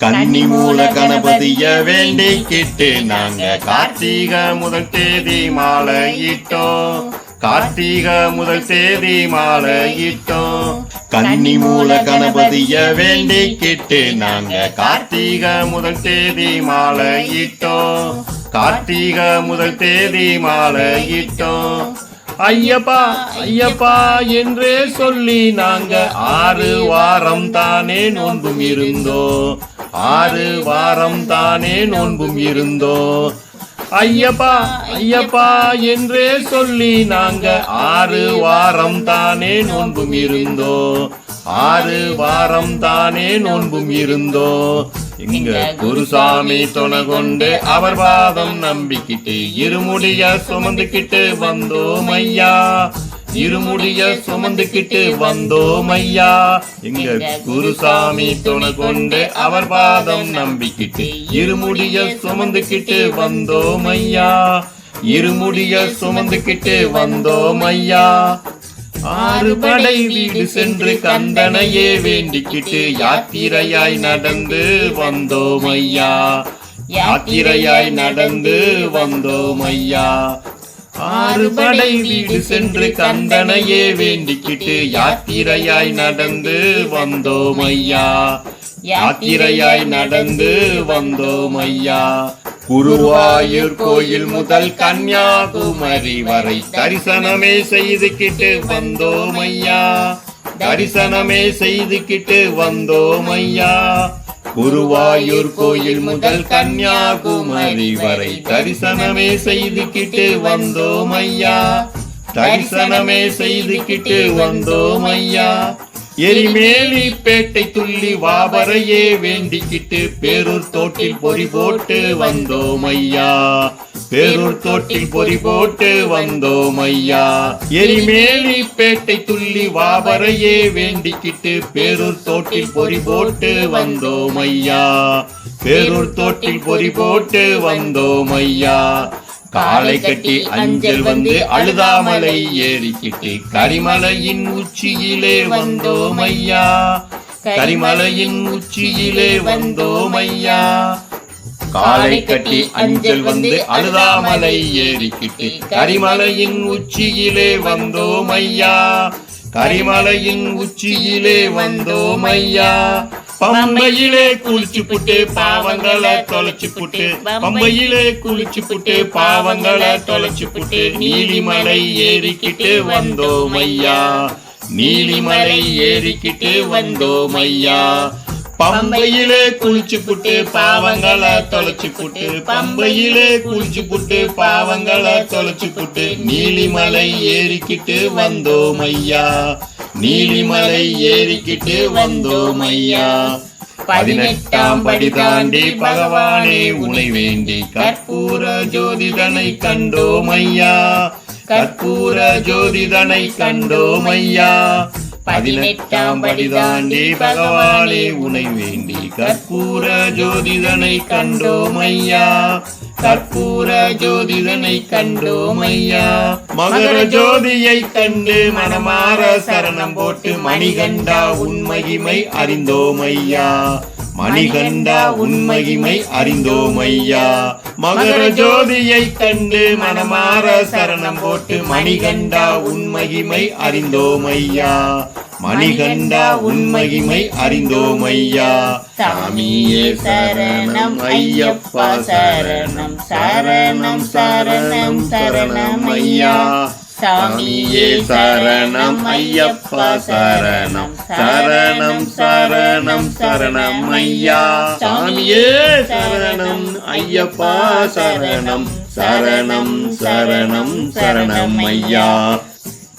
கன்னி மூல கணபதிய வேண்டிக்கிட்டு நாங்க கார்த்திக முதல் தேதி மாலையிட்டோம். கார்த்திக முதல் தேதி மாலையிட்டோம். கன்னி மூல கணபதிய வேண்டிக்கிட்டு நாங்க கார்த்திக முதல் தேதி மாலையிட்டோம். கார்த்திக முதல் தேதி மாலையிட்டோம். ஐயப்பா ஐயப்பா என்றே சொல்லி நாங்க ஆறு வாரம் தானே நோன்பும் இருந்தோம். ஆறு வாரம் தானே நோன்பும் இருந்தோம் ஐயப்பா ஐயப்பா என்றே சொல்லி நாங்க ஆறு வாரம் தானே நோன்பும் இருந்தோம் ஆறு வாரம் தானே நோன்பும் இருந்தோம் இங்க குருசாமி துணை கொண்டு அவர் பாதம் நம்பிக்கிட்டு இருமுடிய சுமந்துக்கிட்டு வந்தோம் ஐயா. இருமுடிய சுமந்துக்கிட்டு வந்தோம் ஐயா எங்க குருசாமி துணை கொண்டு அவர் பாதம் நம்பிக்கிட்டு இருமுடிய சுமந்துக்கிட்டு வந்தோம் ஐயா இருமுடிய சுமந்துக்கிட்டு வந்தோம் ஐயா ஆறு படை வீடு சென்று கந்தனையே வேண்டிக்கிட்டு யாத்திரையாய் நடந்து வந்தோம் ஐயா யாத்திரையாய் நடந்து வந்தோம் ஐயா ஆறு படை வீடு சென்று கந்தனையே வேண்டிக்கிட்டு யாத்திரையாய் நடந்து வந்தோம் ஐயா யாத்திரையாய் நடந்து வந்தோம் ஐயா குருவாயூர் கோயில் முதல் கன்னியாகுமரி வரை தரிசனமே செய்துக்கிட்டு வந்தோம் ஐயா தரிசனமே செய்துக்கிட்டு வந்தோம் ஐயா குருவாயூர் கோயில் முதல் கன்னியாகுமரி வரை தரிசனமே செய்துக்கிட்டு வந்தோம் ஐயா தரிசனமே செய்துக்கிட்டு வந்தோம் ஐயா எரிமேலி பேட்டை துள்ளி வாபரையே வேண்டிக்கிட்டு பேரூர் தோட்டில் பொறி போட்டு வந்தோம் ஐயா பேரூர் தோட்டில் பொறி போட்டு வந்தோம் ஐயா. எரிமேலி பேட்டை துள்ளி வாபரையே வேண்டிக்கிட்டு பேரூர் தோட்டில் பொறி போட்டு வந்தோம் ஐயா. பேரூர் தோட்டில் பொறி போட்டு வந்தோம் ஐயா. காலை கட்டி அஞ்சல் வந்து அழுதாமலை ஏறிக்கிட்டு கரிமலையின் உச்சியிலே வந்தோம் ஐயா. கரிமலையின் உச்சியிலே வந்தோம் ஐயா. காலை கட்டி அஞ்சல் வந்து அழுதாமலை ஏறிக்கிட்டு கரிமலையின் உச்சியிலே வந்தோம் ஐயா கரிமலையின் உச்சியிலே வந்தோம் ஐயா பம்பையிலே குளிச்சு புட்டு பாவங்களை தொலைச்சு புட்டு பம்பையிலே குளிச்சு புட்டு பாவங்களை தொலைச்சு புட்டு நீலிமலை ஏறிக்கிட்டு வந்தோம் ஐயா நீலிமலை ஏறிக்கிட்டு வந்தோம் ஐயா பம்பையிலே குளிச்சு புட்டு பாவங்களை தொலைச்சு புட்டு பம்பையிலே குளிச்சு புட்டு பாவங்களை தொலைச்சு புட்டு நீலிமலை ஏறிக்கிட்டு வந்தோம் ஐயா நீலிமலை ஏறிக்கிட்டு வந்தோம் ஐயா பதினெட்டாம் படி தாண்டி பகவானே உனை வேண்டி கற்பூர ஜோதிதனை கண்டோம் ஐயா கற்பூர ஜோதிதனை கண்டோம் ஐயா பதினெட்டாம் படி தாண்டி பகவானே உனை வேண்டி கற்பூர ஜோதிதனை கண்டோம் ஐயா கற்பூர ஜோதிதனை கண்டோம் ஐயா மகர ஜோதியை கண்டு மனமாற சரணம் போட்டு மணிகண்டா உண்மகிமை அறிந்தோம் ஐயா மணிகண்டா உண்மகிமை அறிந்தோம் ஐயா மகர ஜோதியை கண்டு மனமார சரணம் போட்டு மணிகண்டா உண்மகிமை அறிந்தோம் ஐயா மணிகண்டா உண்மகிமை அறிந்தோம் ஐயா சாமியே சரணம் ஐயப்பா சரணம் சரணம் சரணம் சரணம் ஐயா. சாமியே சரணம் ஐயப்பா சரணம். சரணம் சரணம் சரணம் ஐயா. சாமியே சரணம் ஐயப்பா சரணம். சரணம் சரணம் சரணம் ஐயா.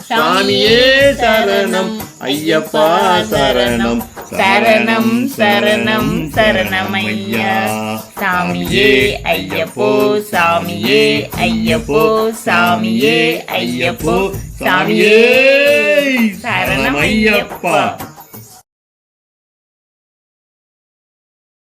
சாமியே சரணம் ஐயப்பா சரணம். சரணம் சரணம் சரணமையா. சாமியே ஐயப்போ சாமியே ஐயப்போ சாமியே ஐயப்போ சாமியே சரணம் ஐயப்பா